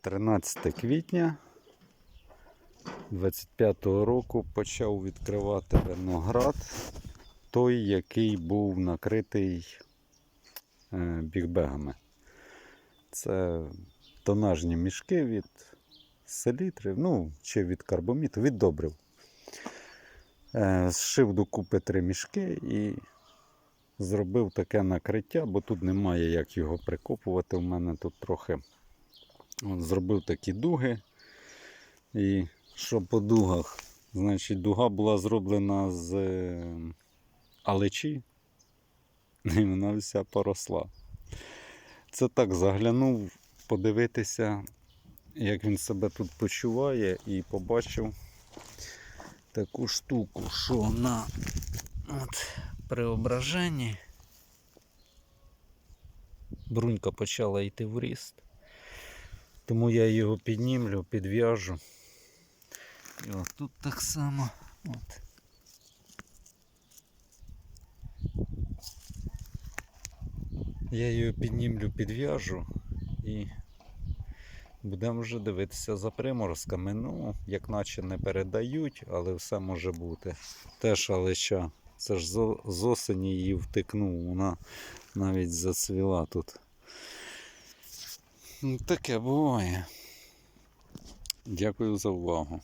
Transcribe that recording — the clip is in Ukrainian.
13 квітня 25-го року почав відкривати виноград, той, який був накритий е, бігбегами. Це тонажні мішки від селітри, ну, чи від карбоміту, від добрив. Е, Зшив докупи три мішки і зробив таке накриття, бо тут немає як його прикопувати. У мене тут трохи От, зробив такі дуги. І що по дугах? Значить, дуга була зроблена з е, алечі, і вона вся поросла. Це так заглянув подивитися, як він себе тут почуває, і побачив таку штуку, що на от, преображенні брунька почала йти в ріст. Тому я його піднімлю, підв'яжу. І от тут так само. От. Я його піднімлю, підв'яжу і будемо вже дивитися за приморозками. Ну, як наче не передають, але все може бути. Теж алеча. Це ж з осені її втикнув, вона навіть зацвіла тут. Таке буває. Дякую за увагу.